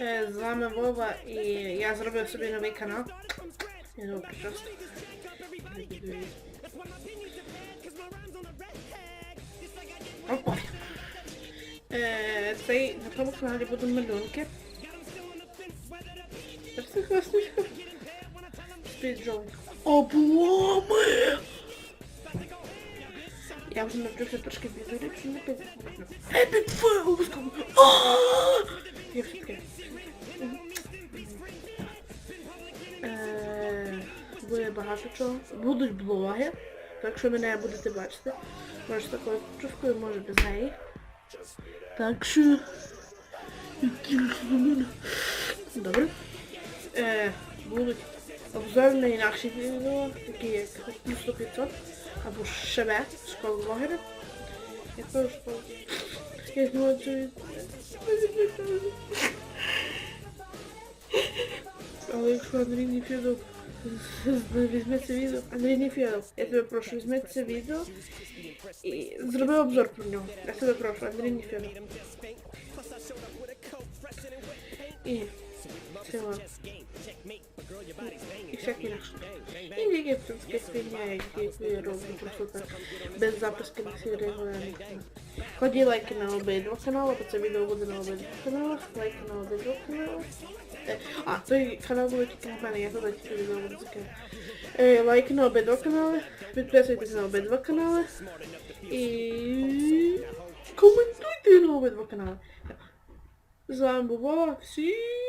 e, złamę i ja zrobię sobie nowy kanał. Nie no, proszę. Opowiem. E, tutaj na pewno kanale będą melunki. Zresztą tak chyba słyszę. Speedrun. Obłomy! Ja już nauczył się troszkę wiedzę, lepszy na pewno. Epic Fail! Буде багато чого. Будуть блоги. Так що мене будете бачити. Може такою чувкою, може без неї. Так що... Добре. Е, будуть обзори на інакші відео, такі як плюс 100 500 або ШВ, школа блогерів. Я теж школа. Я знаю, що якщо Андрій Нефідов візьме це відео, Андрій Нефідов, я тебе прошу, візьми це відео і зроби обзор про нього. Я тебе прошу, Андрій Нефідов. І ціла. І всякі інакше. І таке фігня, які роблю просто. Без записки на всі регулярні. Ході лайки на обидва канали, бо це відео буде на обидва каналах. Лайки на обидва канали. Е, А, той канал буде тільки на мене, я туди тільки відео буду закинути. Е, Лайки на обидва канали. Підписуйтесь на обидва канали. І коментуйте на обидва канали. З вами був Вова. Всім